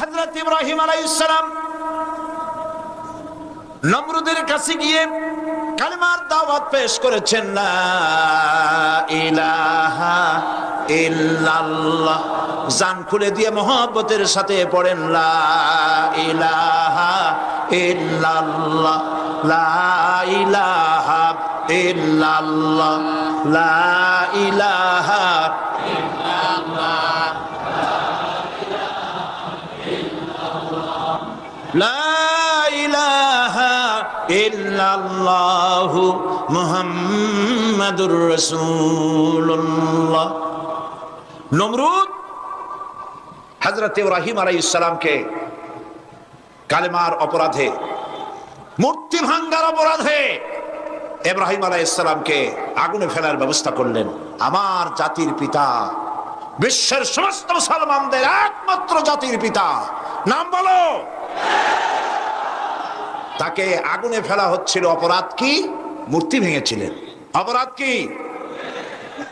হজরত ইব্রাহিম আলাইসালাম নমরুদের কাছে গিয়ে কালিমার দাওয়াত পেশ করেছেন না জান খুলে দিয়ে মোহব্বতের সাথে পড়েন, লা ইলাহা লা ইলাহা লা ইলাহা কালেমার অপরাধে, মূর্তি ভাঙ্গার অপরাধে ইব্রাহিম আলাইহিস সালামকে আগুনে ফেলার ব্যবস্থা করলেন। আমার জাতির পিতা, বিশ্বের সমস্ত মুসলমানদের একমাত্র জাতির পিতা। নাম বলো। তাকে আগুনে ফেলা হচ্ছিল অপরাধ কি? মূর্তি ভেঙেছিলেন। অপরাধ কি?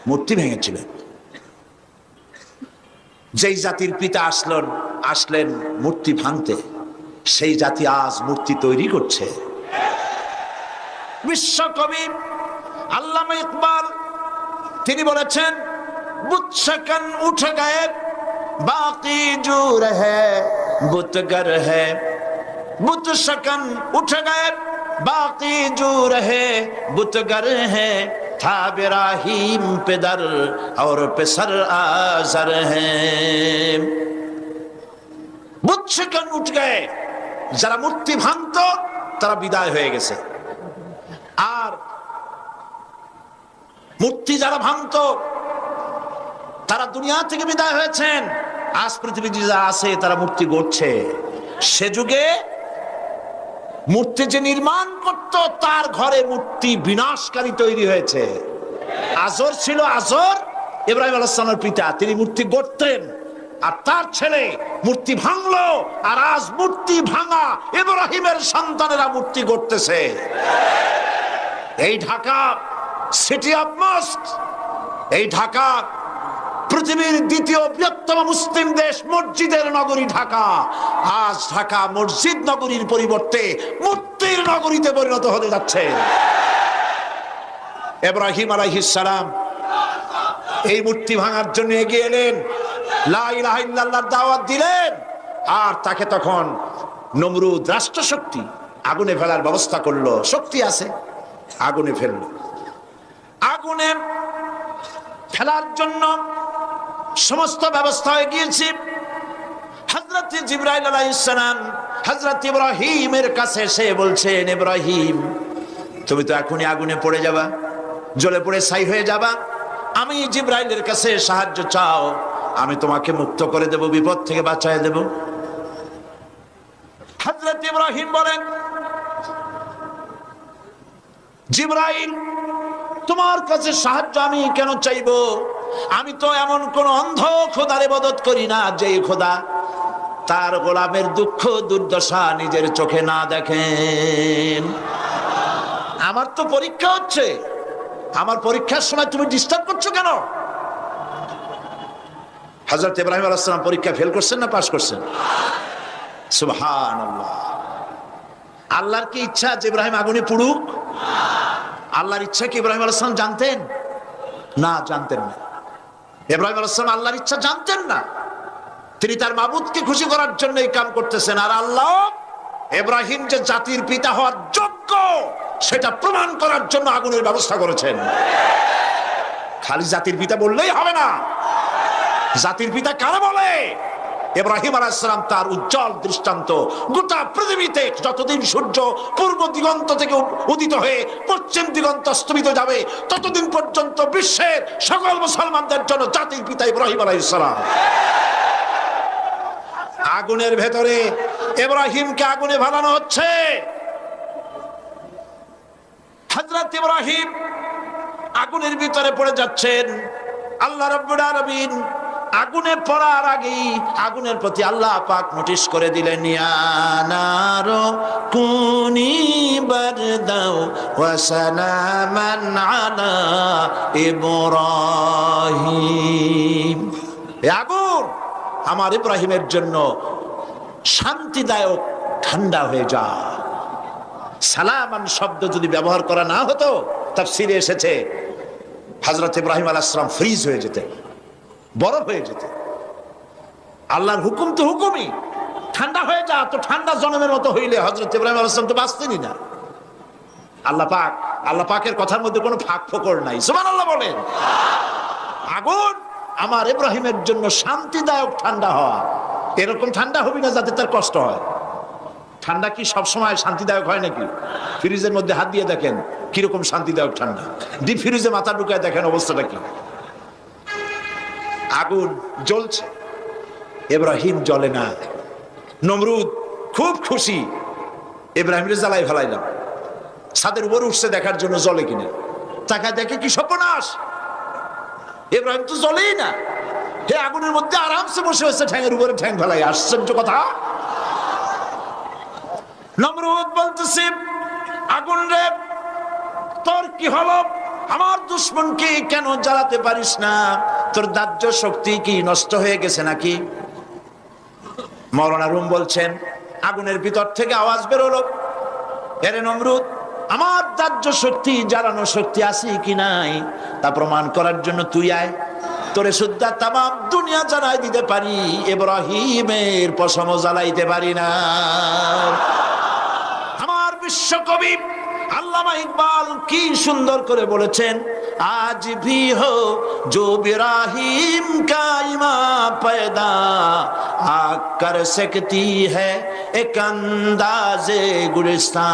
মূর্তি ভেঙেছিলেন। যেই জাতির পিতা আসলেন আসলেন মূর্তি ভাঙতে, সেই জাতি আজ মূর্তি তৈরি করছে। বিশ্বকবি আল্লামা ইকবাল, তিনি বলেছেন উঠে গায়ে বাকি জু রহে বুতগর হ্যাঁ बुत शकन उठ गए बाकी जो रहे बुतगर है था बिराहीम पेदर और पेसर आजर है বুত शकन উঠ গয়ে যারা মূর্তি ভাঙত তারা বিদায় হয়ে গেছে আর মূর্তি যারা ভাঙত তারা দুনিয়া থেকে বিদায় হয়েছেন আজ পৃথিবীতে যা আছে, তারা মূর্তি গড়ছে। সে যুগে মূর্তি যে নির্মাণ করত, তার ঘরে মূর্তি বিনাশকারী তৈরি হয়েছে। আজর ছিল আজর, ইব্রাহিম আলাহামের পিতা, তিনি মূর্তি গড়তেন। আর তার ছেলে মূর্তি ভাঙলো, আর আজ মূর্তি ভাঙা ইব্রাহিমের সন্তানেরা মূর্তি গড়তেছে। এই ঢাকা সিটি অফ মস্ট এই ঢাকা পৃথিবীর দ্বিতীয় বৃহত্তম মুসলিম দেশ মসজিদের নগরী ঢাকা। আজ ঢাকা মসজিদ নগরীর পরিবর্তে মূর্তির নগরীতে পরিণত হতে যাচ্ছে। এব্রাহিম সালাম এই মূর্তি ভাঙার জন্য এগিয়ে এলেন। লা ইলাহা ইল্লাল্লাহর দাওয়াত দিলেন। আর তাকে তখন নমরুদ রাষ্ট্রশক্তি আগুনে ফেলার ব্যবস্থা করল। শক্তি আছে, আগুনে ফেলল। আগুনে ফেলার জন্য সমস্ত ব্যবস্থা হয়ে গিয়েছে। হজরত জিব্রাইল আলাইসালাম হজরত ইব্রাহিমের কাছে এসে বলছেন, ইব্রাহিম, তুমি তো এখনই আগুনে পড়ে যাবা জলে পড়ে ছাই হয়ে যাবা। আমি জিব্রাইলের কাছে সাহায্য চাও, আমি তোমাকে মুক্ত করে দেব, বিপদ থেকে বাঁচায় দেব। হজরত ইব্রাহিম বলেন, জিব্রাইল তোমার কাছে সাহায্য আমি কেন চাইব? আমি তো এমন কোন অন্ধ খোদার ইবাদত করি না যে খোদা তার গোলামের দুঃখ, দুর্দশা নিজের চোখে না দেখেন। আমার তো পরীক্ষা হচ্ছে। আমার পরীক্ষার সময় তুমি ডিস্টার্ব করছ কেন? হজরত ইব্রাহিম আলাইসালাম পরীক্ষা ফেল করছেন না পাশ করছেন? সুবহান আল্লাহর কি ইচ্ছা যে ইব্রাহিম আগুনে পুড়ুক? আল্লাহর ইচ্ছা কি ইব্রাহিম আলাইসালাম জানতেন? না জানতেন না। ইব্রাহিম আলাইসালাম আল্লাহর ইচ্ছা জানতেন না। তিনি তার মাবুদকে খুশি করার জন্য এই কাম করতেছেন। আর আল্লাহ ইব্রাহিম যে জাতির পিতা হওয়ার যোগ্য, সেটা প্রমাণ করার জন্য আগুনের ব্যবস্থা করেছেন। খালি জাতির পিতা বললেই হবে না। জাতির পিতা কারা বলে? ইব্রাহিম আলাইসালাম তার উজ্জ্বল দৃষ্টান্ত গোটা পৃথিবীতে যতদিন সূর্য পূর্ব দিগন্ত থেকে উদিত হয়ে পশ্চিম দিগন্ত অস্তমিত যাবে, ততদিন পর্যন্ত বিশ্বের সকল মুসলমানদের জন্য জাতির পিতা ইব্রাহিম আলাইসালাম আগুনের ভেতরে এব্রাহিমকে আগুনে ভালানো হচ্ছে। হজরত ইব্রাহিম আগুনের ভিতরে পড়ে যাচ্ছেন। আল্লাহ রব্বুল আলামিন আগুনে পড়ার আগেই আগুনের প্রতি আল্লাহ পাক নোটিশ করে দিলেন আগুন আমার ইব্রাহিমের জন্য শান্তিদায়ক ঠান্ডা হয়ে যা সালামান শব্দ যদি ব্যবহার করা না হতো, তাফসিরে এসেছে হজরত ইব্রাহিম আলাইসালাম ফ্রিজ হয়ে যেতে বরফ হয়ে যেতে। আল্লাহর হুকুম তো হুকুমই। ঠান্ডা হয়ে যা, তো ঠান্ডা জনমের মতো হইলে হজরত ইব্রাহিম আলাইসালাম তো বাঁচতেনই না। আল্লাহ পাক, আল্লাহ পাকের কথার মধ্যে কোনো ফাঁক ফোকর নাই। সুমান আল্লাহ বলেন। আগুন আমার ইব্রাহিমের জন্য শান্তিদায়ক ঠান্ডা হওয়া। এরকম ঠান্ডা হবি না যাতে তার কষ্ট হয়। ঠান্ডা কি সবসময় শান্তিদায়ক হয় নাকি? ফ্রিজের মধ্যে হাত দিয়ে দেখেন কীরকম শান্তিদায়ক ঠান্ডা। ডিপ ফ্রিজে মাথা ঢুকায় দেখেন অবস্থাটা কি? আগুন জ্বলছে। এব্রাহিম জ্বলে না। নমরুদ খুব খুশি। এব্রাহিমের জ্বালাই ফেলাইলাম। ছাদের উপর উঠছে দেখার জন্য জলে কিনে। তাকায় দেখে কি সর্বনাশ। এব্রাহিম তো জ্বলেই না। হে আগুনের মধ্যে আরামসে বসে হচ্ছে ঠ্যাঙের উপরে ঠ্যাং ফেলাই আশ্চর্য কথা। নমরুদ বলতেছে, আগুন রে, তোর কি হলো? আমার দুশ্মনকে কেন জ্বালাতে পারিস না? তোর দাহ্য শক্তি কি নষ্ট হয়ে গেছে নাকি? মরনা রুম বলছেন, আগুনের ভিতর থেকে আওয়াজ বেরোলো। এরে নমরুদ, আমার দাহ্য শক্তি, জ্বালানো শক্তি আছে কি নাই? তা প্রমাণ করার জন্য তুই আয়। তোরে সুদ্ধা তামাম দুনিয়া জ্বালাই দিতে পারি, এব্রাহিমের পশম জ্বালাইতে পারি না। আমার বিশ্বকবি আল্লামা ইকবাল কি সুন্দর করে বলেছেন, আজ ভি হো জো বিরাহিম কাইমা পয়দা, আগ কর সকতি হ্যাক আন্দাজে গুলিস্তা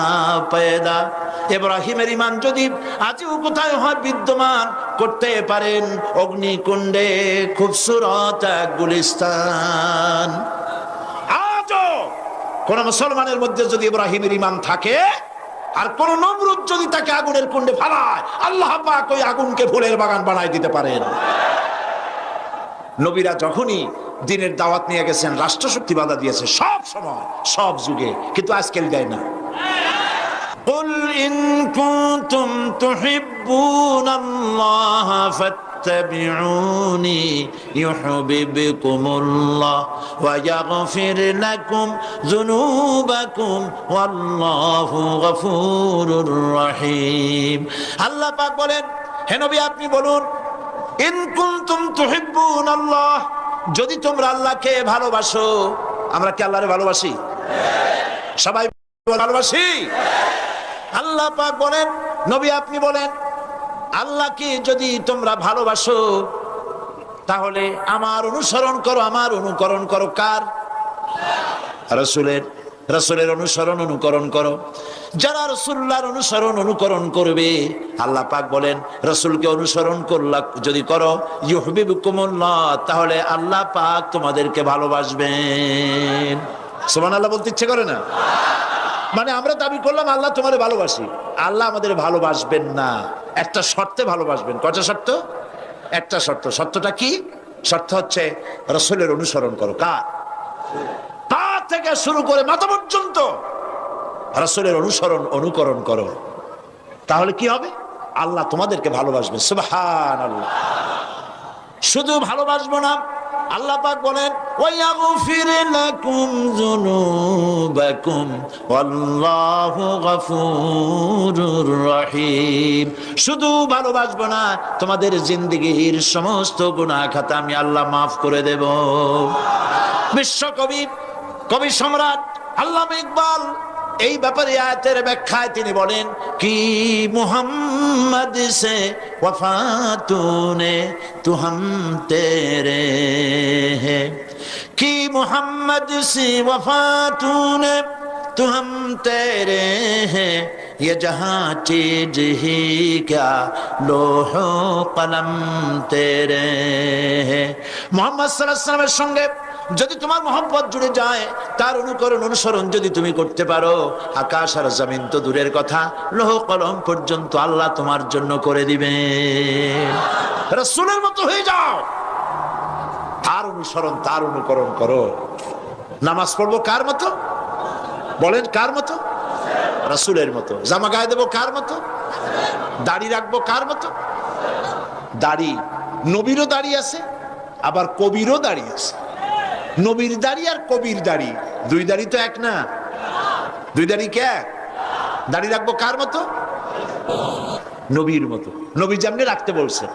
পয়দা। এব্রাহিমের ইমান যদি আজও কোথায় হয় বিদ্যমান, করতে পারেন অগ্নিকুণ্ডে খুবসুরত এক গুলিস্তান। আজও কোন মুসলমানের মধ্যে যদি ইব্রাহিমের ইমান থাকে আর কোন নমরুদ যদি তাকে আগুনের কুণ্ডে ফালায় আল্লাহ পাক ওই আগুনকে ফুলের বাগান বানায় দিতে পারেন নবীরা যখনই দিনের দাওয়াত নিয়ে গেছেন রাষ্ট্রশক্তি বাধা দিয়েছে সব সময় সব যুগে কিন্তু আজকাল দেয় না قل إن كنتم تحبون الله فاتبعوني يحببكم الله ويغفر لكم ذنوبكم والله غفور رحيم আল্লাহ পাক বলেন হে নবী আপনি বলুন ইন কুনতুম তুহিব্বুন আল্লাহ যদি তোমরা আল্লাহকে ভালোবাসো আমরা কি আল্লাহরে ভালোবাসি সবাই ভালোবাসি আল্লাহ পাক বলেন নবী আপনি বলেন আল্লাহকে যদি তোমরা ভালোবাসো, তাহলে আমার অনুসরণ করো, আমার অনুকরণ করো। কার? রসুলের। রসুলের অনুসরণ, অনুকরণ করো। যারা রসুল্লাহর অনুসরণ, অনুকরণ করবে, আল্লাহ পাক বলেন, রসুলকে অনুসরণ করলা যদি করো ইহবিবুকুমুল্লাহ তাহলে আল্লাহ পাক তোমাদেরকে ভালোবাসবেন। সোমান আল্লাহ বলতে ইচ্ছে করে না? মানে আমরা দাবি করলাম, আল্লাহ তোমার ভালোবাসি। আল্লাহ আমাদের ভালোবাসবেন না। একটা শর্তে ভালোবাসবেন। কটা শর্ত? একটা শর্ত। শর্তটা কি? শর্ত হচ্ছে রসুলের অনুসরণ করো। কার? পা থেকে শুরু করে মাথা পর্যন্ত রসুলের অনুসরণ, অনুকরণ করো। তাহলে কি হবে? আল্লাহ তোমাদেরকে ভালোবাসবে সুবহান আল্লাহ শুধু ভালোবাসবো না আল্লাহ লাকুম শুধু ভালোবাসবো না, তোমাদের জিন্দগির সমস্ত গুনাহ খাতা আমি আল্লাহ মাফ করে দেব। বিশ্বকবি, কবি সম্রাট আল্লামা ইকবাল এই ব্যাপারে আয়াতের ব্যাখ্যায় তিনি বলেন, কি মুহাম্মদ সে ওয়ফা তুনে তু তেরে হে। কি মুহাম্মদ সে ওয়ফা তুনে তুহম তেরে হে। ये जहां चीज ही क्या লোহো কলম তেরে হে। মুহাম্মদ সাল্লাল্লাহু আলাইহি সঙ্গে যদি তোমার মোহাম্মত জুড়ে যায়, তার অনুকরণ অনুসরণ যদি তুমি করতে পারো, আকাশ আর জমিন তো দূরের কথা, লোহ কলম পর্যন্ত আল্লাহ তোমার জন্য করে দিবে। রসুলের মতো হয়ে যাও। তার অনুসরণ, তার অনুকরণ করো। নামাজ পড়ব কার মতো? বলেন কার মতো? রসুলের মতো। জামা গায়ে দেবো কার মতো? দাড়ি রাখব কার মতো? দাড়ি, নবীরও দাড়ি আছে, আবার কবিরও দাড়ি আছে। নবীর দাড়ি আর কবির দাড়ি। দুই দাড়ি তো এক না? দুই দাড়ি কে এক? দাড়ি রাখব কার মতো? নবীর মতো। নবী যেমনি রাখতে বলছেন।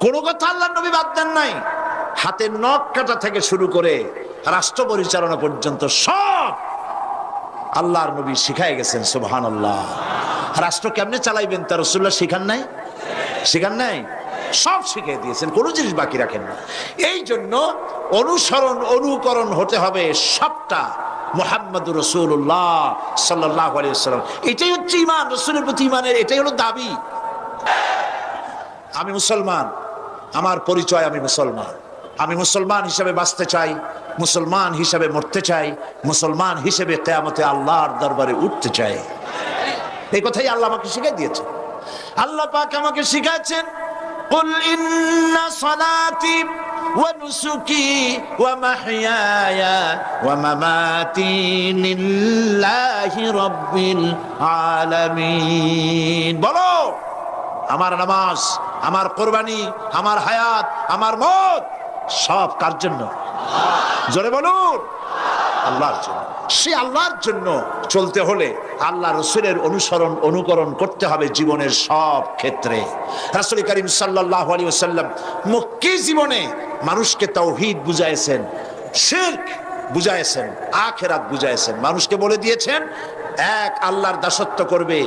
কোনো কথা আল্লাহ নবী বাদ দেন নাই। হাতের নখ কাটা থেকে শুরু করে রাষ্ট্র পরিচালনা পর্যন্ত সব আল্লাহর নবী শিখাই গেছেন সুবহান আল্লাহ রাষ্ট্র কেমনে চালাইবেন তার রসুল্লাহ শিখান নাই? শিখান নাই? সব শিখিয়ে দিয়েছেন, কোনো জিনিস বাকি রাখেন না। এই জন্য অনুসরণ অনুকরণ হতে হবে সবটা মোহাম্মদ রসুল্লাহ সাল্লাহ আলিয়াল্লাম এটাই হচ্ছে ইমান রসুলের প্রতি ইমানের এটাই হলো দাবি আমি মুসলমান আমার পরিচয় আমি মুসলমান আমি মুসলমান হিসেবে বাঁচতে চাই মুসলমান হিসেবে মরতে চাই মুসলমান হিসেবে কেয়ামতে আল্লাহর দরবারে উঠতে চাই এই কথাই আল্লাহ আমাকে শিখাই দিয়েছে আল্লাহ পাক আমাকে শিখাচ্ছেন قل إن صلاتي ونسكي ومحياي ومماتي لله رب العالمين বলো আমার নামাজ আমার কোরবানি আমার হায়াত আমার মত সব কার জন্য জোরে বলুন আল্লাহর জন্য সে আল্লাহর জন্য চলতে হলে আল্লাহ রসুলের অনুসরণ, অনুকরণ করতে হবে জীবনের সব ক্ষেত্রে। রাসুল করিম সাল্লাহ আলী সাল্লাম মুক্কি জীবনে মানুষকে তৌহিদ বুঝাইছেন শির্ক বুঝাইছেন আখেরাত বুঝাইছেন মানুষকে বলে দিয়েছেন, এক আল্লাহর দাসত্ব করবে,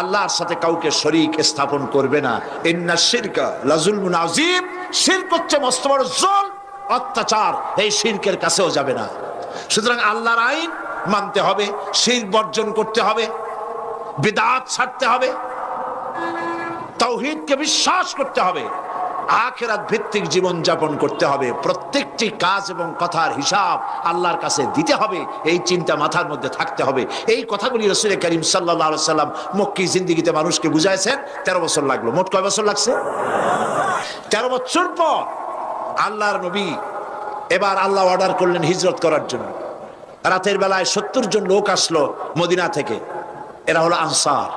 আল্লাহর সাথে কাউকে শরিক স্থাপন করবে না। ইন্না শিরকা লাজুল আজিম শিরক হচ্ছে মস্ত বড় জল অত্যাচার, এই শিরকের কাছেও যাবে না। সুতরাং আল্লাহর আইন মানতে হবে, শির বর্জন করতে হবে, বিদাত ছাড়তে হবে, তৌহিদকে বিশ্বাস করতে হবে, আখেরাত ভিত্তিক জীবন যাপন করতে হবে, প্রত্যেকটি কাজ এবং কথার হিসাব আল্লাহর কাছে দিতে হবে, এই চিন্তা মাথার মধ্যে থাকতে হবে। এই কথাগুলি রসুল করিম সাল্লাহ সাল্লাম মক্কি জিন্দিগিতে মানুষকে বুঝাইছেন, তেরো বছর লাগল। মোট কয় বছর লাগছে? তেরো বছর পর আল্লাহর নবী এবার আল্লাহ অর্ডার করলেন হিজরত করার জন্য। রাতের বেলায় সত্তর জন লোক আসলো মদিনা থেকে। এরা হলো আনসার।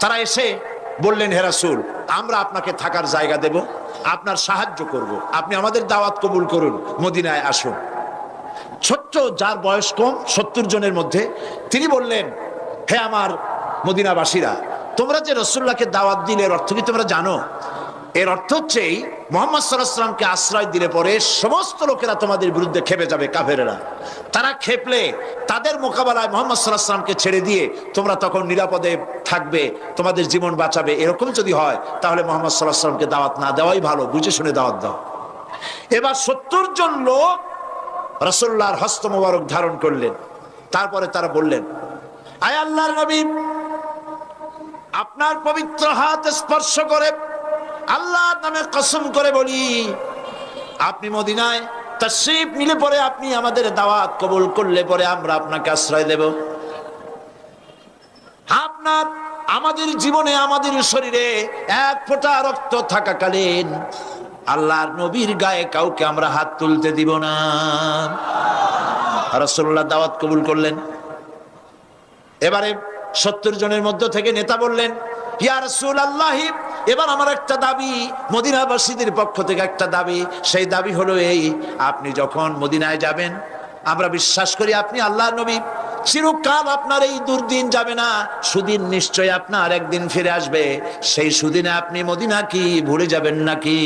তারা এসে বললেন হেরাসুল আমরা আপনাকে থাকার জায়গা দেব, আপনার সাহায্য করব। আপনি আমাদের দাওয়াত কবুল করুন, মদিনায় আসুন। ছোট্ট, যার বয়স কম, সত্তর জনের মধ্যে, তিনি বললেন, হে আমার মদিনাবাসীরা, তোমরা যে রসুল্লাহকে দাওয়াত দিলে এর অর্থ কি তোমরা জানো? এর অর্থ হচ্ছে মোহাম্মদ সাল্লাহামকে আশ্রয় দিলে পরে সমস্ত লোকেরা তোমাদের বিরুদ্ধে খেপে যাবে, কাফেরেরা। তারা খেপলে তাদের মোকাবেলায় মোহাম্মদ সাল্লাহামকে ছেড়ে দিয়ে তোমরা তখন নিরাপদে থাকবে, তোমাদের জীবন বাঁচাবে। এরকম যদি হয়, তাহলে মোহাম্মদ সাল্লাহামকে দাওয়াত না দেওয়াই ভালো। বুঝে শুনে দাওয়াত দাও। এবার সত্তর জন লোক রসুল্লাহর হস্ত মোবারক ধারণ করলেন। তারপরে তারা বললেন, আয় আল্লাহর নবী, আপনার পবিত্র হাত স্পর্শ করে আল্লাহর নামে কসম করে বলি, আপনি মদিনায় তশরিফ নিলে পরে আপনি আমাদের দাওয়াত কবুল করলে পরে আমরা আপনাকে আশ্রয় দেব। আপনার আমাদের জীবনে, আমাদের শরীরে এক ফোঁটা রক্ত থাকাকালীন আল্লাহর নবীর গায়ে কাউকে আমরা হাত তুলতে দিব না। রসল্লাহ দাওয়াত কবুল করলেন। এবারে সত্তর জনের মধ্য থেকে নেতা বললেন এবার আমার একটা দাবি, মদিনাবাসীদের পক্ষ থেকে একটা দাবি, সেই দাবি হলো এই, আপনি যখন মদিনায় যাবেন, আমরা বিশ্বাস করি আপনি আল্লাহ নবী, চিরকাল আপনার এই দুর্দিন যাবে না, সুদিন নিশ্চয় আপনার একদিন ফিরে আসবে, সেই সুদিনে আপনি মদিনা কি, ভুলে যাবেন নাকি?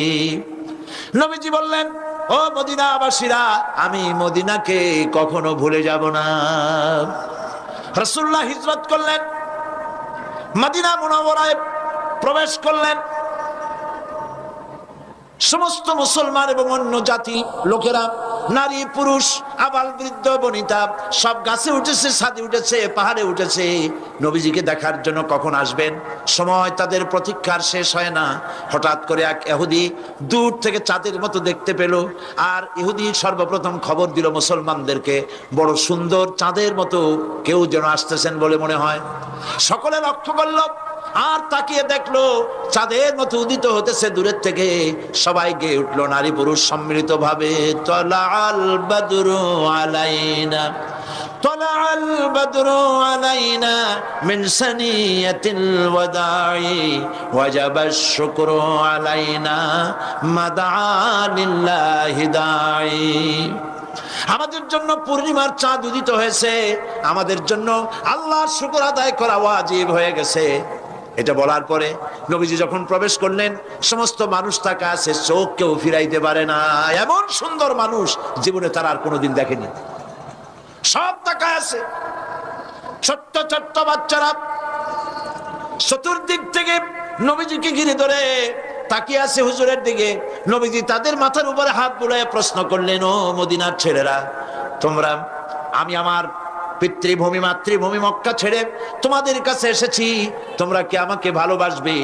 নবীজি বললেন, ও মদিনা মদিনাবাসীরা, আমি মদিনাকে কখনো ভুলে যাব না। রসুল্লাহ হিজরত করলেন মদিনা মুনাওয়ারায় প্রবেশ করলেন। সমস্ত মুসলমান এবং অন্য জাতি লোকেরা নারী, পুরুষ, আবাল বৃদ্ধ, বনিতা, সব গাছে উঠেছে, ছাদে উঠেছে, পাহাড়ে উঠেছে। নবীজিকে দেখার জন্য কখন আসবেন? সময় তাদের প্রতীক্ষার শেষ হয় না। হঠাৎ করে এক এহুদি দূর থেকে চাঁদের মতো দেখতে পেল আর ইহুদি সর্বপ্রথম খবর দিল মুসলমানদেরকে, বড় সুন্দর চাঁদের মতো কেউ যেন আসতেছেন বলে মনে হয়। সকলে লক্ষ্য করল আর তাকিয়ে দেখল চাঁদের মতো উদিত হতেছে দূরের থেকে। সবাই গিয়ে উঠল, নারী পুরুষ সম্মিলিত ভাবে তলাল আলাইনা আলাইনা আলাইনা আমাদের জন্য পূর্ণিমার চাঁদ উদিত হয়েছে। আমাদের জন্য আল্লাহর শুকুর আদায় করা ওয়াজিব হয়ে গেছে। এটা বলার পরে নবীজি যখন প্রবেশ করলেন, সমস্ত মানুষ তাকে আছে চোখ কেউ ফিরাইতে পারে না। এমন সুন্দর মানুষ জীবনে তারা আর কোনোদিন দেখেনি। সব তাকায় আছে। ছোট্ট ছোট্ট বাচ্চারা চতুর্দিক থেকে নবীজিকে ঘিরে ধরে তাকিয়ে আছে হুজুরের দিকে। নবীজি তাদের মাথার উপরে হাত বুলায় প্রশ্ন করলেন, ও মদিনার ছেলেরা, তোমরা, আমি আমার পিতৃভূমি, মাতৃভূমি মক্কা ছেড়ে তোমাদের কাছে এসেছি। তোমরা কি আমাকে ভালোবাসবে?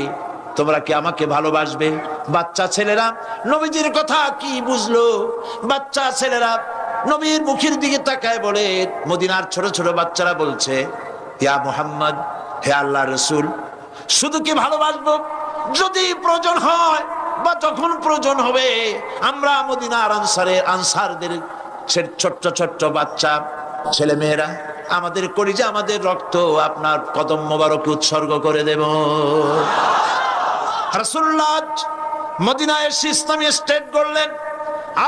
তোমরা কি আমাকে ভালোবাসবে? বাচ্চা ছেলেরা, নবীজির কথা কি বুঝলো? বাচ্চা ছেলেরা নবীর মুখের দিকে তাকায় বলে, মদিনার ছোট ছোট বাচ্চারা বলছে, ইয়া মোহাম্মদ, হে আল্লাহ রসুল, শুধু কি ভালোবাসবো? যদি প্রয়োজন হয় বা যখন প্রয়োজন হবে, আমরা মদিনার আনসারের, আনসারদের ছোট্ট ছোট্ট বাচ্চা ছেলে মেয়েরা আমাদের কলিজা, আমাদের রক্ত, আপনার কদম মোবারক উৎসর্গ করে দেব।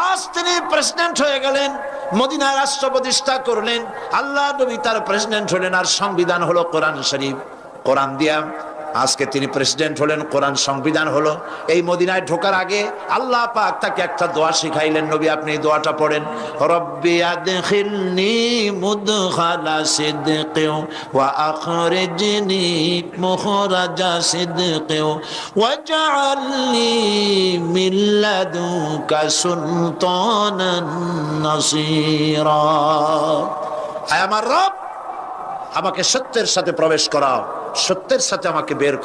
আজ তিনি প্রেসিডেন্ট হয়ে গেলেন, মদিনায় রাষ্ট্র প্রতিষ্ঠা করলেন। আল্লাহ নবী তার প্রেসিডেন্ট হলেন, আর সংবিধান হলো কোরআন শরীফ। কোরআন দিয়া আজকে তিনি প্রেসিডেন্ট হলেন, কোরআন সংবিধান হলো। এই মদিনায় ঢোকার আগে আল্লাহ পাক তাকে একটা দোয়া শিখাইলেন, নবী, আপনি এই দোয়াটা পড়েন, রব্বি আদখিলনি মুদখালা সিদকিন ওয়া আখরিজনি মুখরাজা সিদকিন ওয়াজআলনি মিন লাদুনকা সুলতানান নাসীরা। আয় আমার রব, আমাকে সত্যের সাথে প্রবেশ করাও। সত্যের সাথে আমাকে বের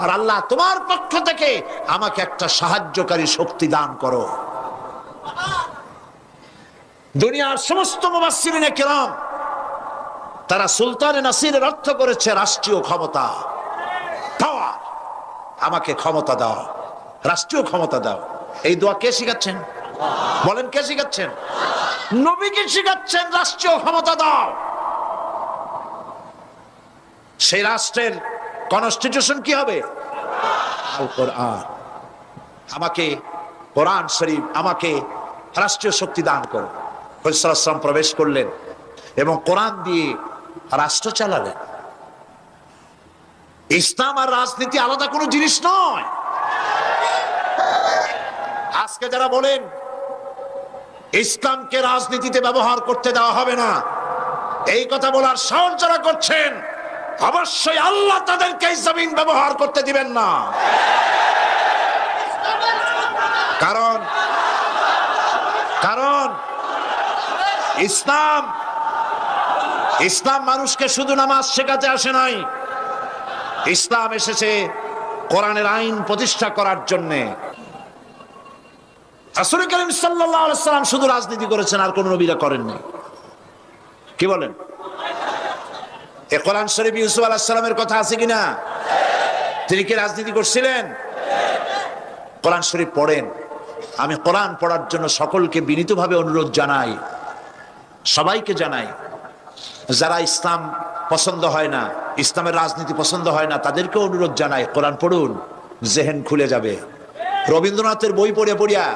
আর আল্লাহ তোমার পক্ষ থেকে আমাকে একটা সাহায্যকারী শক্তি দান করো। দুনিয়ার সমস্ত মুবাসসিরিনে কিরাম, তারা সুলতানে নাসিরের অর্থ করেছে রাষ্ট্রীয় ক্ষমতা। আমাকে ক্ষমতা দাও। রাষ্ট্রীয় ক্ষমতা দাও। এই দোয়া কে শিখাচ্ছেন? বলেন কে শিখাচ্ছেন? নবীকে শিখাচ্ছেন, রাষ্ট্রীয় ক্ষমতা দাও। সেই রাষ্ট্রের কনস্টিটিউশন কি হবে? আমাকে কোরআন শরীফ, আমাকে রাষ্ট্রীয় শক্তি দান করো। হরিসালাম প্রবেশ করলেন এবং কোরআন দিয়ে রাষ্ট্র চালালেন। ইসলাম আর রাজনীতি আলাদা কোনো জিনিস নয়। আজকে যারা বলেন, ইসলামকে রাজনীতিতে ব্যবহার করতে দেওয়া হবে না, এই কথা বলার সাহস যারা করছেন অবশ্যই আল্লাহ তাদেরকে জমিন ব্যবহার করতে দিবেন না। কারণ কারণ, ইসলাম ইসলাম মানুষকে শুধু নামাজ শেখাতে আসে নাই। ইসলাম এসেছে কোরআনের আইন প্রতিষ্ঠা করার জন্যে। রাসূল করিম সাল্লাম শুধু রাজনীতি করেছেন, আর কোন নবীরা করেননি। কি বলেন? এ কোরআন শরীফ ইউসুফ আলাইহিস সালামের কথা আছে কিনা? তিনি কি রাজনীতি করছিলেন? কোরআন শরীফ পড়েন। আমি কোরআন পড়ার জন্য সকলকে বিনীতভাবে অনুরোধ জানাই, সবাইকে জানাই, যারা ইসলাম পছন্দ হয় না, ইসলামের রাজনীতি পছন্দ হয় না, তাদেরকে অনুরোধ জানাই, কোরআন পড়ুন, জেহেন খুলে যাবে। রবীন্দ্রনাথের বই পড়ে পড়িয়া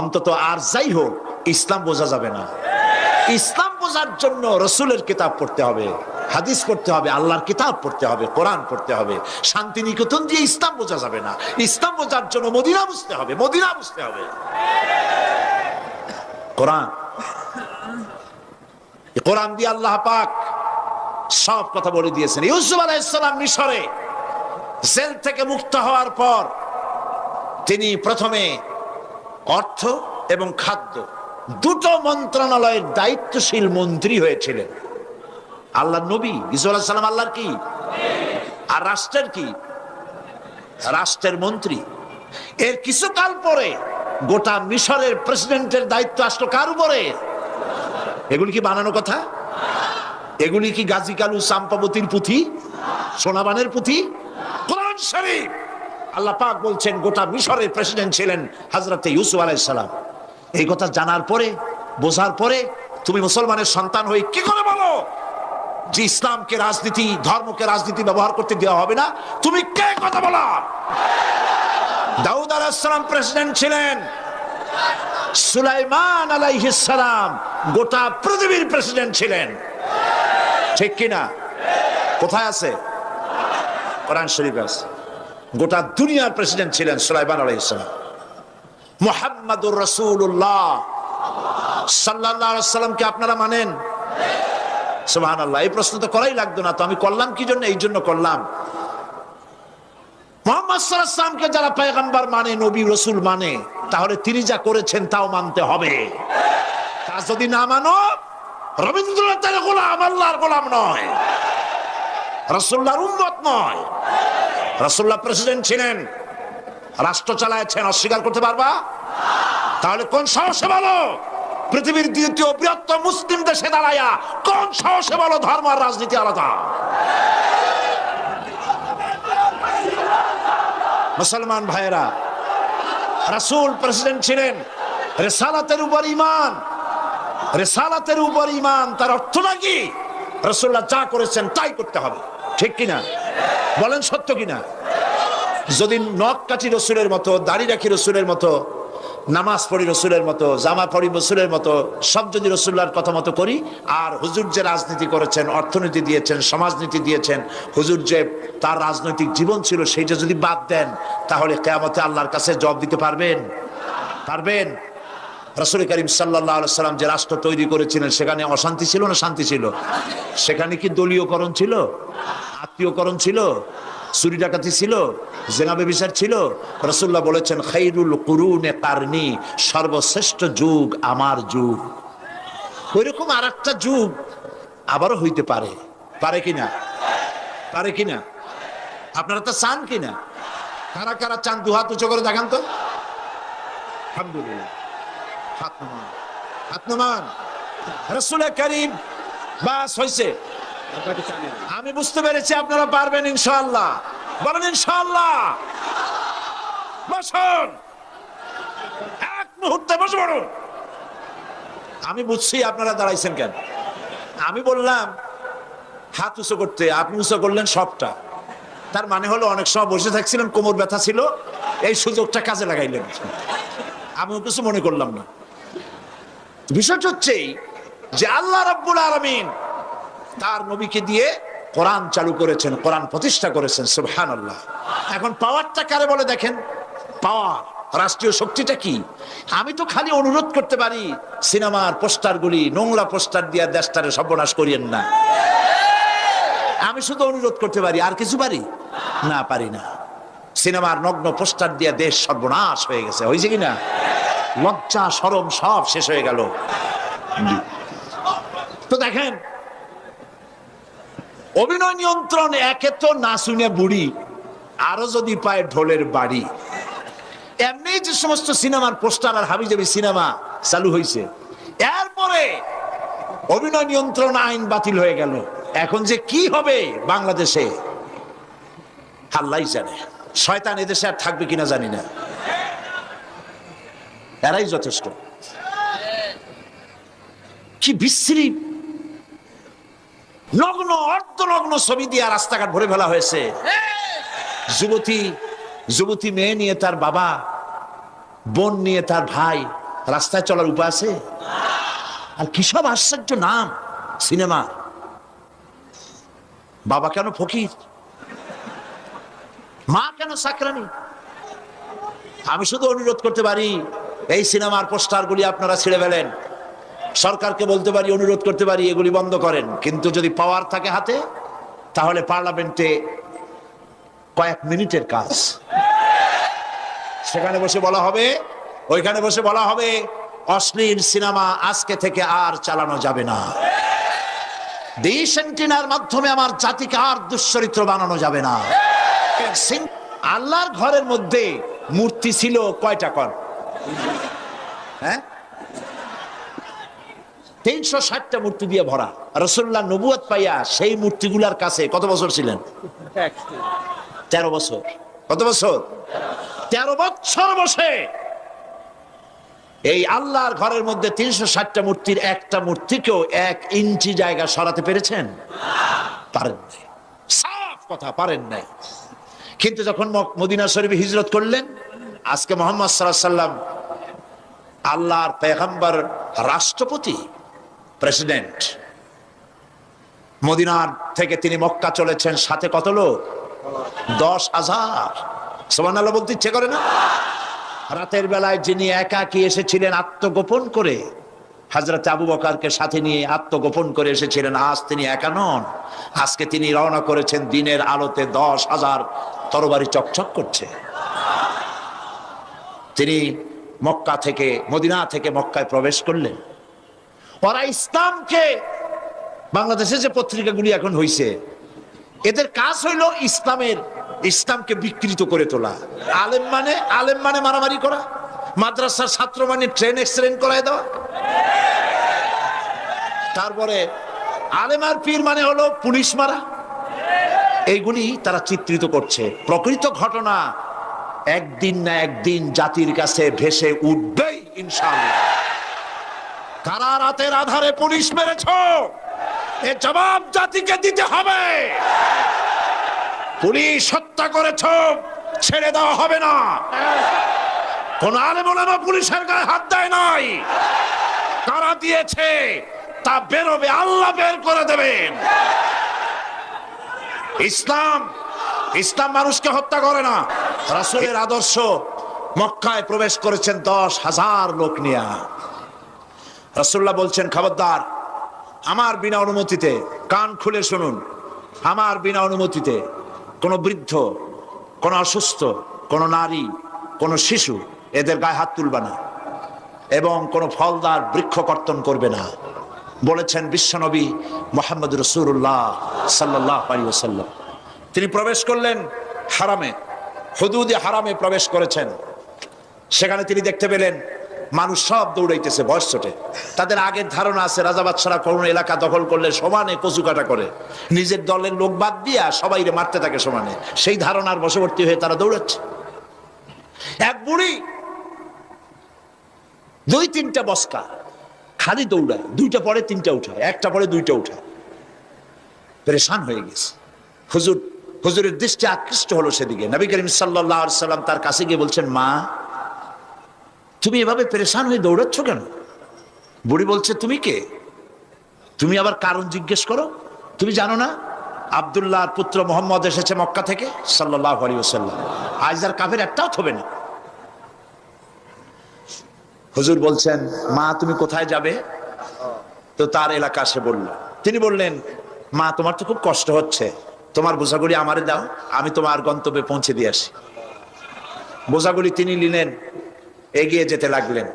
অন্তত আর যাই হোক, ইসলাম বোঝা যাবে না। ইসলাম বোঝার জন্য রসুলের কিতাব পড়তে হবে, হাদিস পড়তে হবে, আল্লাহর কিতাব পড়তে হবে, কোরআন পড়তে হবে। শান্তি নিকেতন দিয়ে ইসলাম বোঝা যাবে না। ইসলাম বোঝার জন্য মদিনা বুঝতে হবে, মদিনা বুঝতে হবে। কোরআন। কোরআন দিয়ে আল্লাহ পাক সব কথা বলে দিয়েছেন। ইউসুফ আলাইসালাম মিশরে জেল থেকে মুক্ত হওয়ার পর তিনি প্রথমে অর্থ এবং খাদ্য দুটো মন্ত্রণালয়ের দায়িত্বশীল মন্ত্রী হয়েছিলেন। আল্লাহ নবী ইসুল্লাহ সাল্লাম আল্লাহর কি? আর রাষ্ট্রের কি? রাষ্ট্রের মন্ত্রী। এর কিছুকাল পরে গোটা মিশরের প্রেসিডেন্টের দায়িত্ব আসলো কার উপরে? এগুলি কি বানানো কথা? এগুলি কি গাজী কালু চাম্পাবতীর পুঁথি? সোনাবানের পুঁথি? কোরআন শরীফ! আল্লাহ পাক বলছেন, গোটা মিশরের প্রেসিডেন্ট ছিলেন হাজরতে ইউসুফ আলাইসালাম এই কথা জানার পরে, বোঝার পরে তুমি মুসলমানের সন্তান হয়ে কি করে বলো যে ইসলামকে রাজনীতি, ধর্মকে রাজনীতি ব্যবহার করতে দেওয়া হবে না? তুমি কে কথা বলা? দাউদ আলাহিসাম প্রেসিডেন্ট ছিলেন। সুলাইমান আলাইহিসালাম গোটা পৃথিবীর প্রেসিডেন্ট ছিলেন। ঠিক কিনা? কোথায় আছে? কোরআন শরীফ আছে। গোটা দুনিয়ার প্রেসিডেন্ট ছিলেন সুলাইমান আলাইহিসালাম মোহাম্মদুর রসুল্লাহ সাল্লাহ সাল্লামকে আপনারা মানেন? সুবহান আল্লাহ এই প্রশ্ন তো করাই লাগতো না তো, আমি করলাম কি জন্য? এই জন্য করলাম। মোহাম্মদ সাল্লাহামকে যারা পেগম্বার মানে নবী, রসুল মানে তাহলে তিনি যা করেছেন তাও মানতে হবে। তা যদি না মানো, রবীন্দ্রনাথের গোলাম আল্লাহর গোলাম নয়। রসুল্লাহর উন্মত নয়। রসুল্লাহ প্রেসিডেন্ট ছিলেন। রাষ্ট্র চালাচ্ছেন অস্বীকার করতে পারবা? তাহলে কোন সাহসে বলো? পৃথিবীর দ্বিতীয় বৃহত্তম মুসলিম দেশে দাঁড়ায়া কোন সাহসে বলো ধর্ম আর রাজনীতি আলাদা? মুসলমান ভাইয়েরা, রাসূল প্রেসিডেন্ট ছিলেন, রেসালাতের উপর ইমান রেসালাতের উপর ইমান তার অর্থ নাকি? রসুল্লাহ যা করেছেন তাই করতে হবে। ঠিক কিনা? বলেন সত্য কিনা? যদি নখ কাটি রসুলের মতো, দাড়ি রাখি রসুলের মতো, নামাজ পড়ি রসুলের মতো, জামা পড়ি রসুলের মতো, সব যদি রসুল্লার কথা মতো করি, আর হুজুর যে রাজনীতি করেছেন, অর্থনীতি দিয়েছেন, সমাজনীতি দিয়েছেন, হুজুর যে তার রাজনৈতিক জীবন ছিল সেইটা যদি বাদ দেন, তাহলে কেয়ামতে আল্লাহর কাছে জবাব দিতে পারবেন? পারবেন? রসুল করিম সাল্লাহ সাল্লাম যে রাষ্ট্র তৈরি করেছিলেন, সেখানে অশান্তি ছিল না শান্তি ছিল? সেখানে কি দলীয়করণ ছিল? আত্মীয়করণ ছিল? চুরি ডাকাতি ছিল জেনাবে বিচার ছিল। রসুল্লাহ বলেছেন, খাইরুল কুরুনে কারনি, সর্বশ্রেষ্ঠ যুগ আমার যুগ। ওইরকম আর একটা যুগ আবারও হইতে পারে। পারে কিনা? পারে কিনা? আপনারা তো চান কিনা? কারা কারা চান? দু হাত উঁচু করে দেখান তো। আলহামদুলিল্লাহ। হাত নমান। হাত নমান। রসুল করিম বাস হয়েছে আমি বুঝতে পেরেছি আপনারা পারবেন ইনশাআল্লাহ। বলেন ইনশাআল্লাহ। বসুন। এক মুহূর্তে বসে পড়ুন। আমি বুঝছি আপনারা দাঁড়াইছেন কেন। আমি বললাম, হাত উঁচু করতে, আপনি উঁচু করলেন সবটা। তার মানে হলো অনেক সময় বসে থাকছিলেন, কোমর ব্যথা ছিল, এই সুযোগটা কাজে লাগাইলেন। আমিও কিছু মনে করলাম না। বিষয়টা হচ্ছে যে আল্লাহ রাব্বুল আলামিন তার নবীকে দিয়ে কোরআন চালু করেছেন, কোরআন প্রতিষ্ঠা করেছেন সুবহান এখন পাওয়ারটা কারে বলে দেখেন? পাওয়ার, রাষ্ট্রীয় শক্তিটা কি? আমি তো খালি অনুরোধ করতে পারি, সিনেমার পোস্টারগুলি, নোংরা পোস্টার দিয়ে দেশটারে সর্বনাশ করিয়েন না। আমি শুধু অনুরোধ করতে পারি, আর কিছু পারি? না পারি না। সিনেমার নগ্ন পোস্টার দিয়ে দেশ সর্বনাশ হয়ে গেছে। হয়েছে কি না? লজ্জা, সরম সব শেষ হয়ে গেল। তো দেখেন অভিনয় নিয়ন্ত্রণ একে তো না শুনে বুড়ি, আরও যদি পায় ঢোলের বাড়ি। এমনি যে সমস্ত সিনেমার পোস্টার আর হাবি হাবিজাবি সিনেমা চালু হয়েছে এরপরে অভিনয় নিয়ন্ত্রণ আইন বাতিল হয়ে গেল। এখন যে কি হবে বাংলাদেশে আল্লাহ জানে। শয়তান এদেশে আর থাকবে কিনা জানি না। এরাই যথেষ্ট। কি বিশ্রী নগ্ন অর্ধনগ্ন ছবি দিয়ে রাস্তাঘাট ভরে ফেলা হয়েছে। যুবতী যুবতী মেয়ে নিয়ে তার বাবা, বোন নিয়ে তার ভাই, রাস্তায় চলার উপায় আছে? আর কি সব আশ্চর্য নাম, সিনেমা। বাবা কেন ফকির? মা কেন সাকরানি? আমি শুধু অনুরোধ করতে পারি, এই সিনেমার পোস্টারগুলি আপনারা ছিঁড়ে ফেলেন। সরকারকে বলতে পারি, অনুরোধ করতে পারি, এগুলি বন্ধ করেন। কিন্তু যদি পাওয়ার থাকে হাতে, তাহলে পার্লামেন্টে কয়েক মিনিটের কাজ। সেখানে বসে বলা হবে, ওইখানে বসে বলা হবে, অশ্লীল সিনেমা আজকে থেকে আর চালানো যাবে না। দেশ মাধ্যমে আমার জাতিকে আর দুশ্চরিত্র বানানো যাবে না। আল্লাহর ঘরের মধ্যে মূর্তি ছিল কয়টা কর হ্যাঁ? তিনশো ষাটটা মূর্তি দিয়ে ভরা। রসুল্লাহ নবুয়াত পাইয়া সেই মূর্তিগুলার কাছে কত বছর ছিলেন? তেরো বছর। কত বছর? তেরো বছর বসে। এই আল্লাহর ঘরের মধ্যে তিনশো ষাটটা মূর্তির একটা মূর্তিকেও এক ইঞ্চি জায়গা সরাতে পেরেছেন? পারেন নাই। সাফ কথা, পারেন নাই। কিন্তু যখন মদিনা শরীফে হিজরত করলেন, আজকে মোহাম্মদ সাল্লাহ সাল্লাম আল্লাহর পেগম্বর, রাষ্ট্রপতি প্রেসিডেন্ট মদিনার থেকে তিনি মক্কা চলেছেন সাথে কত লোক? দশ হাজার। সোমান আল্লাহ বলতে ইচ্ছে করে না? রাতের বেলায় যিনি একা কি এসেছিলেন আত্মগোপন করে হাজরত আবু বকারকে সাথে নিয়ে আত্মগোপন করে এসেছিলেন, আজ তিনি একা নন। আজকে তিনি রওনা করেছেন দিনের আলোতে দশ হাজার তরবারি চকচক করছে। তিনি মক্কা থেকে, মদিনা থেকে মক্কায় প্রবেশ করলেন। ওরা ইসলামকে বাংলাদেশে যে পত্রিকাগুলি এখন হইছে, এদের কাজ হইল ইসলামের, ইসলামকে বিকৃত করে তোলা। আলেম মানে আলেম মানে মারামারি করা, মাদ্রাসার ছাত্র মানে ট্রেন এক্সিডেন্ট করায় দেওয়া। তারপরে আলেম আর পীর মানে হলো পুলিশ মারা। এইগুলি তারা চিত্রিত করছে। প্রকৃত ঘটনা একদিন না একদিন জাতির কাছে ভেসে উঠবেই, ইনশাআল্লাহ। কারা রাতের আধারে পুলিশ মেরেছ? এ জবাব জাতিকে দিতে হবে। পুলিশ হত্যা করেছ, ছেড়ে দেওয়া হবে না। কোন আলেম পুলিশের গায়ে হাত দেয় নাই। কারা দিয়েছে, তা বেরোবে, আল্লাহ বের করে দেবেন ইসলাম ইসলাম মানুষকে হত্যা করে না। রাসুলের আদর্শ মক্কায় প্রবেশ করেছেন দশ হাজার লোক নিয়ে। রাসূলুল্লাহ বলছেন, খবরদার, আমার বিনা অনুমতিতে কান খুলে শুনুন। আমার বিনা অনুমতিতে কোনো বৃদ্ধ, কোনো অসুস্থ, কোনো নারী, কোনো শিশু এদের গায়ে হাত তুলবে না এবং কোনো ফলদার বৃক্ষ কর্তন করবে না। বলেছেন বিশ্বনবী মোহাম্মদ রসুল্লাহ সাল্লাহ আলী ওসাল্লাম তিনি প্রবেশ করলেন হারামে, হুদুদে হারামে প্রবেশ করেছেন। সেখানে তিনি দেখতে পেলেন মানুষ সব দৌড়াইতেছে বয়স ছোটে। তাদের আগের ধারণা আছে, রাজা বাদশারা কোন এলাকা দখল করলে সমানে কচু কাটা করে। নিজের দলের লোক বাদ দিয়া সবাই মারতে থাকে সমানে। সেই ধারণার বশবর্তী হয়ে তারা দৌড়াচ্ছে। এক বুড়ি দুই তিনটা বস্কা খালি দৌড়ায়, দুইটা পরে তিনটা উঠায়, একটা পরে দুইটা উঠায়। পরেশান হয়ে গেছে। হুজুর, হুজুরের দৃষ্টি আকৃষ্ট হলো সেদিকে। নবী করিম সাল্লাহ সাল্লাম তার কাছে গিয়ে বলছেন, মা তুমি এভাবে পরেশান হয়ে দৌড়াচ্ছ কেন? বুড়ি বলছে, তুমি কে? তুমি আবার কারণ জিজ্ঞেস করো। তুমি জানো না, আবদুল্লাহর পুত্র মোহাম্মদ এসেছে মক্কা থেকে? সাল্লাহ আলী আইজার কাফের একটাও থবে না। হুজুর বলছেন, মা, তুমি কোথায় যাবে? তো তার এলাকা সে বলল। তিনি বললেন, মা, তোমার তো খুব কষ্ট হচ্ছে। তোমার বোঝাগুলি আমারে দাও, আমি তোমার গন্তব্যে পৌঁছে দিয়ে আসি। বোঝাগুলি তিনি নিলেন। এগিয়ে যেতে লাগলেন।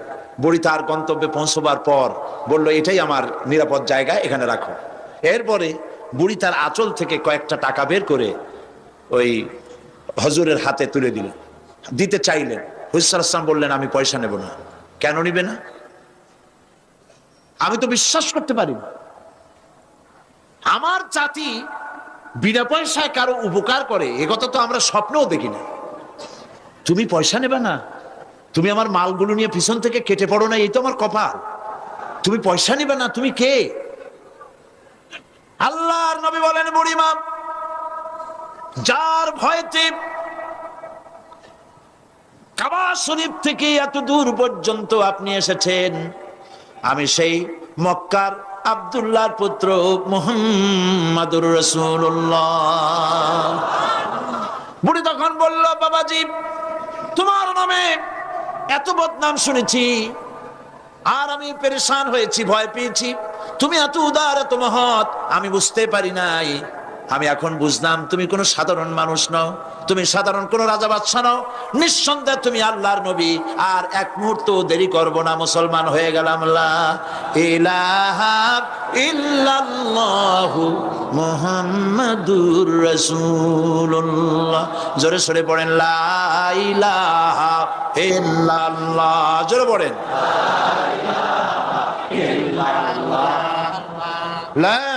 বুড়ি তার গন্তব্যে পৌঁছবার পর বলল, এটাই আমার নিরাপদ জায়গা, এখানে রাখো। এরপরে বুড়ি তার আঁচল থেকে কয়েকটা টাকা বের করে ওই হজুরের হাতে তুলে দিলেন। দিতে চাইলেন। হুসার আসলাম বললেন, আমি পয়সা নেব না। কেন নিবে না? আমি তো বিশ্বাস করতে পারি না। আমার জাতি বিনা পয়সায় কারও উপকার করে, এ কথা তো আমরা স্বপ্নও দেখি না। তুমি পয়সা নেবে না? তুমি আমার মালগুলো নিয়ে পিছন থেকে কেটে পড়ো না, এই তো আমার কপাল। তুমি পয়সা নিবে না, তুমি কে? আল্লাহর নবী বলেন, বুড়িমা, যার ভয়তে কাবা শরীফ থেকে এত দূর পর্যন্ত আপনি এসেছেন, আমি সেই মক্কার আবদুল্লাহর পুত্র মোহাম্মদুর রসুল্লাহ বুড়ি তখন বলল, বাবাজি, তোমার নামে এত বদনাম শুনেছি। আর আমি পরেশান হয়েছি, ভয় পেয়েছি। তুমি এত উদার, এত মহৎ, আমি বুঝতে পারি নাই। আমি এখন বুঝলাম তুমি কোনো সাধারণ মানুষ নও, তুমি সাধারণ কোন রাজা বাদশা নও। নিঃসন্দেহে তুমি আল্লাহর নবী, আর এক মুহূর্ত দেরি করব না, মুসলমান হয়ে গেলাম। মুহাম্মাদুর রাসূলুল্লাহ। জোরে সরে পড়েন জোরে পড়েন। লা